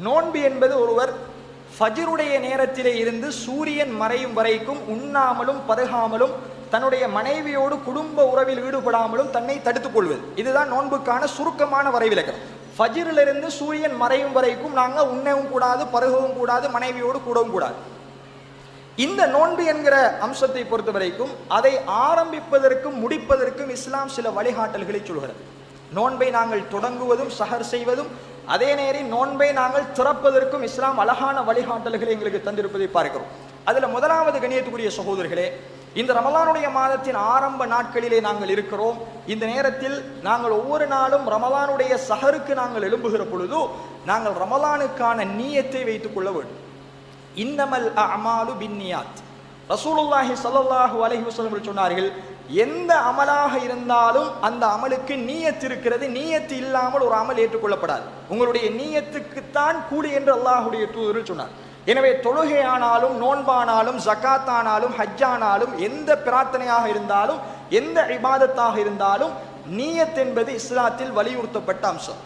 நோன்பு என்பது ஒருவர் ஃபஜிருடைய நேரத்திலே இருந்து சூரியன் மறையும் வரைக்கும் உண்ணாமலும் பருகாமலும் தன்னுடைய மனைவியோடு குடும்ப உறவில் ஈடுபடாமலும் தன்னை தடுத்துக் கொள்வது. இதுதான் நோன்புக்கான சுருக்கமான வரைவிலக்கணம். ஃபஜிரிலிருந்து சூரியன் மறையும் வரைக்கும் நாங்கள் உண்ணவும் கூடாது பருகவும் கூடாது மனைவியோடு கூடவும் கூடாது. இந்த நோன்பு என்கிற அம்சத்தை பொறுத்த வரைக்கும் அதை ஆரம்பிப்பதற்கும் முடிப்பதற்கும் இஸ்லாம் சில வழிகாட்டல்களை சொல்கிறது. நோன்பை நாங்கள் தொடங்குவதும் சஹர் செய்வதும் அதே நேரம் நோன்பை நாங்கள் துறப்பதற்கும் இஸ்லாம் அழகான வழிகாட்டல்களை எங்களுக்கு தந்திருப்பதை பார்க்கிறோம். அதில் முதலாவது கணியத்துக்குரிய சகோதரர்களே இந்த ரமலானுடைய மாதத்தின் ஆரம்ப நாட்களிலே நாங்கள் இருக்கிறோம். இந்த நேரத்தில் நாங்கள் ஒவ்வொரு நாளும் ரமலானுடைய சஹருக்கு நாங்கள் எழும்புகிற பொழுது நாங்கள் ரமலானுக்கான நீயத்தை வைத்துக் கொள்ள வேண்டும். இன்னமல் அமாலு பின்னியாத். ரசூலுல்லாஹி ஸல்லல்லாஹு அலஹி வஸல்லம் சொன்னார்கள் எந்த அமலாக இருந்தாலும் அந்த அமலுக்கு நீயத்து இருக்கிறது நீயத்து இல்லாமல் ஒரு அமல் ஏற்றுக்கொள்ளப்படாது. உங்களுடைய நீயத்துக்குத்தான் கூலி என்று அல்லாஹுடைய தூதர் சொன்னார். எனவே தொழுகையானாலும் நோன்பானாலும் ஜக்காத்தானாலும் ஹஜ்ஜானாலும் எந்த பிரார்த்தனையாக இருந்தாலும் எந்த இபாதத்தாக இருந்தாலும் நீயத் என்பது இஸ்லாத்தில் வலியுறுத்தப்பட்ட அம்சம்.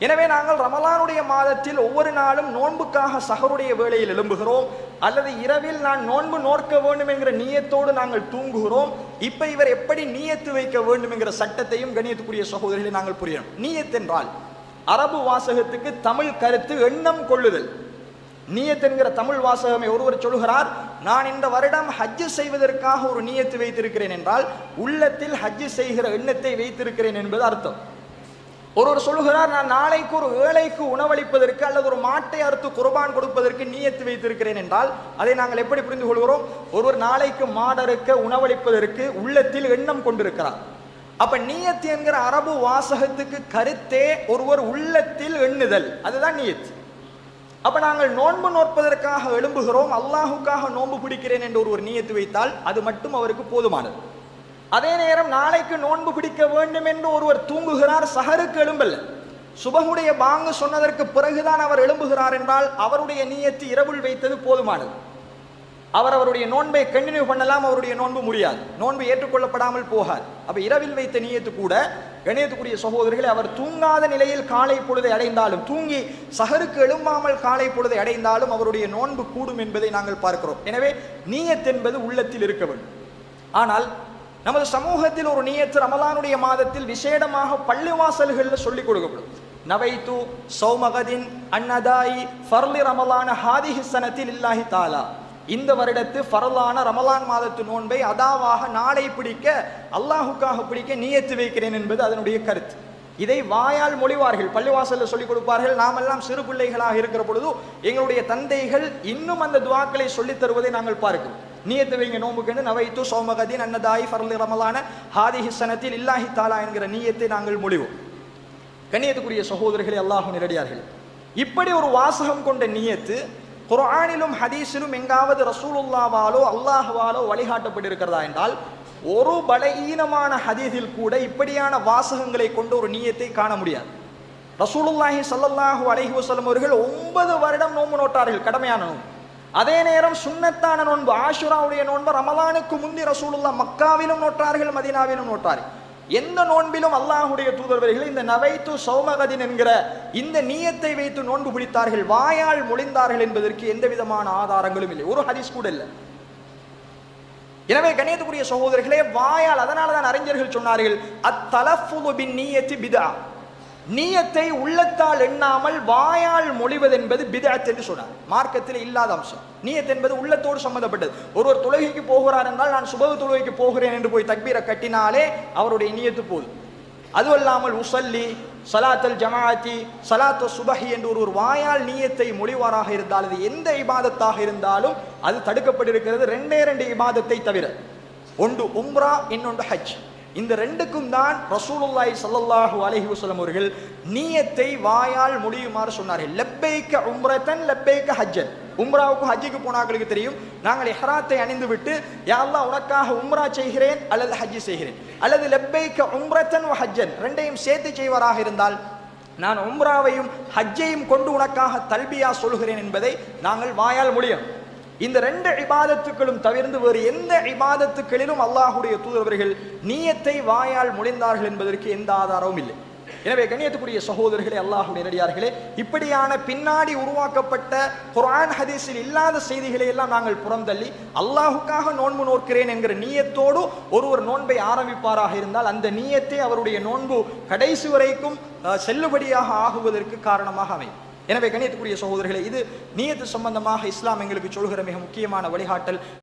எனவே நாங்கள் ரமலானுடைய மாதத்தில் ஒவ்வொரு நாளும் நோன்புக்காக சகருடைய வேளையில் எழும்புகிறோம். அல்லது இரவில் நான் நோன்பு நோக்க வேண்டும் என்கிற நீயத்தோடு நாங்கள் தூங்குகிறோம். இப்ப இவர் எப்படி நீயத்து வைக்க வேண்டும் என்கிற சட்டத்தையும் கணியத்துக்குரிய சகோதரிகளை நாங்கள் புரியணும். நீயத் என்றால் அரபு வாசகத்துக்கு தமிழ் கருத்து எண்ணம் கொள்ளுதல். நீயத் என்கிற தமிழ் வாசகமே ஒருவர் சொல்கிறார் நான் இந்த வருடம் ஹஜ்ஜு செய்வதற்காக ஒரு நீயத்து வைத்திருக்கிறேன் என்றால் உள்ளத்தில் ஹஜ்ஜு செய்கிற எண்ணத்தை வைத்திருக்கிறேன் என்பது அர்த்தம். ஒருவர் சொல்லுகிறார் நான் நாளைக்கு ஒரு ஏழைக்கு உணவளிப்பதற்கு அல்லது ஒரு மாட்டை அறுத்து குர்பான் கொடுப்பதற்கு நீயத்து வைத்திருக்கிறேன் என்றால் அதை நாங்கள் எப்படி புரிந்து கொள்கிறோம் ஒருவர் நாளைக்கு மாடறுக்க உணவளிப்பதற்கு உள்ளத்தில் எண்ணம் கொண்டிருக்கிறார். அப்ப நீயத்து என்கிற அரபு வாசகத்துக்கு கருத்தே ஒருவர் உள்ளத்தில் எண்ணுதல். அதுதான் நீயத்து. அப்ப நாங்கள் நோன்பு நோற்பதற்காக எழும்புகிறோம் அல்லாஹுக்காக நோன்பு பிடிக்கிறேன் என்று ஒருவர் நீயத்து வைத்தால் அது மட்டும் அவருக்கு போதுமானது. அதே நேரம் நாளைக்கு நோன்பு பிடிக்க வேண்டும் என்று ஒருவர் தூங்குகிறார் சஹருக்கு எழும்பல்ல சுபகுடைய பாங்கு சொன்னதற்கு பிறகுதான் அவர் எழும்புகிறார் என்றால் அவருடைய நீயத்து இரவுள் வைத்தது போதுமானது. அவர் அவருடைய நோன்பை கண்டினியூ பண்ணலாம் அவருடைய நோன்பு முடியாது. நோன்பு ஏற்றுக்கொள்ளப்படாமல் போகாது. அப்ப இரவில் வைத்த நீயத்து கூட கணியத்துக்குரிய சகோதரர்களை அவர் தூங்காத நிலையில் காலை பொழுதை அடைந்தாலும் தூங்கி சகருக்கு எழும்பாமல் காலை பொழுதை அடைந்தாலும் அவருடைய நோன்பு கூடும் என்பதை நாங்கள் பார்க்கிறோம். எனவே நீயத் என்பது உள்ளத்தில் இருக்க வேண்டும். ஆனால் நமது சமூகத்தில் ஒரு நீயத்து ரமலானுடைய மாதத்தில் விசேடமாக பள்ளிவாசல்களில் சொல்லிக் கொடுக்கப்படும். நவைத்து சௌமகதின் அன்னதாயி ஃபர்லி ரமலான ஹாதிஹி சனத்தில் இல்லாஹி தாலா. இந்த வருடத்து ஃபரலான ரமலான் மாதத்து நோன்பை அதாவாக நாளை பிடிக்க அல்லாஹுக்காக பிடிக்க நீயத்து வைக்கிறேன் என்பது அதனுடைய கருத்து. இதை வாயால் மொழிவார்கள் பள்ளிவாசலில் சொல்லிக் கொடுப்பார்கள். நாமெல்லாம் சிறு பிள்ளைகளாக இருக்கிற பொழுது எங்களுடைய தந்தைகள் இன்னும் அந்த துவாக்களை சொல்லித் தருவதை நாங்கள் பார்க்கிறோம். நீயத்தை வைங்க நோம்புக்கென்று நவைத்து சோமகதின் அன்னதாயி ஃபர்லி ரமலான ஹாதி ஹிசனத்தில் இல்லாஹி தாலா என்கிற நீயத்தை நாங்கள் மொழிவோம் கண்ணியத்துக்குரிய சகோதரர்களே அல்லாஹும் நேரடியார்கள். இப்படி ஒரு வாசகம் கொண்ட நீயத்து குரானிலும் ஹதீஸிலும் எங்காவது ரசூலுல்லாவாலோ அல்லாஹுவாலோ வழிகாட்டப்பட்டிருக்கிறதா என்றால் ஒரு பலகீனமான ஹதீஸில் கூட இப்படியான வாசகங்களை கொண்ட ஒரு நீயத்தை காண முடியாது. ரசூலுல்லாஹி சல்லாஹூ அலஹி வசலம் அவர்கள் ஒன்பது வருடம் நோம்பு நோட்டார்கள் கடமையான நோம்பு. அதே நேரம் சுன்னத்தான நோன்பு ஆஷுராவுடைய நோன்பு ரமலானுக்கு முந்தி ரசூலுல்லா மக்காவிலும் நோட்டார்கள் மதீனாவிலும் நோட்டார்கள் எந்த நோன்பிலும் அல்லாஹுடைய தூதர்வர்கள் இந்த நவைத்து சௌமகதின் என்கிற இந்த நீயத்தை வைத்து நோன்பு பிடித்தார்கள் வாயால் மொழிந்தார்கள் என்பதற்கு எந்த விதமான ஆதாரங்களும் இல்லை. ஒரு ஹதீஸ் கூட இல்லை. எனவே கணியத்துக்குரிய சகோதரர்களே வாயால் அதனால தான் அறிஞர்கள் சொன்னார்கள் அத்தலஃபுபின் நீயத்தி பிதா. நீயத்தை உள்ளத்தால் எண்ணாமல் வாயால் மொழிவது என்பது பிதாத் என்று சொன்னார். மார்க்கத்தில் இல்லாத அம்சம். நீயத் என்பது உள்ளத்தோடு சம்பந்தப்பட்டது. ஒருவர் தொழுகைக்கு போகிறார் என்றால் நான் சுபகு தொழுகைக்கு போகிறேன் என்று போய் தக்பீரை கட்டினாலே அவருடைய நீயத்து போதும். அதுவல்லாமல் உசல்லி சலாத்தல் ஜமாத்தி சலாத்து சுபஹி என்று ஒரு ஒரு வாயால் நீயத்தை மொழிவாராக இருந்தால் அது எந்த இபாதத்தாக இருந்தாலும் அது தடுக்கப்பட்டிருக்கிறது. ரெண்டே ரெண்டு இபாதத்தை தவிர. ஒன்று உம்ரா இன்னொன்று ஹஜ். இந்த ரெண்டுக்கும் தான் ரசூலுல்லாய் சல்லல்லாஹு அலஹி வசலம் அவர்கள் நீயத்தை வாயால் முடியுமாறு சொன்னார்கள். லெப்பைக்க உம்ரத்தன் லெப்பைக்க ஹஜ்ஜன். உம்ராவுக்கும் ஹஜ்ஜுக்கு போனாக்களுக்கு தெரியும். நாங்கள் எஹராத்தை அணிந்து விட்டு யாரெல்லாம் உனக்காக உம்ரா செய்கிறேன் அல்லது ஹஜ்ஜி செய்கிறேன். அல்லது லெப்பைக்க உம்ரத்தன் ஹஜ்ஜன் ரெண்டையும் சேர்த்து செய்வராக இருந்தால் நான் உம்ராவையும் ஹஜ்ஜையும் கொண்டு உனக்காக தல்பியா சொல்கிறேன் என்பதை நாங்கள் வாயால் முடியும். இந்த ரெண்டு இபாதத்துக்களும் தவிர்ந்து வேறு எந்த இபாதத்துக்களிலும் அல்லாஹுடைய தூதரவர்கள் நீயத்தை வாயால் முடிந்தார்கள் என்பதற்கு எந்த ஆதாரமும் இல்லை. எனவே கண்ணியத்துக்குரிய சகோதரர்களே அல்லாஹுடைய நடிகார்களே இப்படியான பின்னாடி உருவாக்கப்பட்ட குரான் ஹதீஸில் இல்லாத செய்திகளை எல்லாம் நாங்கள் புறந்தள்ளி அல்லாஹுக்காக நோன்பு நோக்கிறேன் என்கிற நீயத்தோடு ஒருவர் நோன்பை ஆரம்பிப்பாராக இருந்தால் அந்த நீயத்தை அவருடைய நோன்பு கடைசி வரைக்கும் செல்லுபடியாக ஆகுவதற்கு காரணமாக அமையும். எனவே கணியத்துக்குரிய சகோதரர்களே இது நீயத்து சம்பந்தமாக இஸ்லாம் எங்களுக்கு சொல்கிற மிக முக்கியமான வழிகாட்டல்.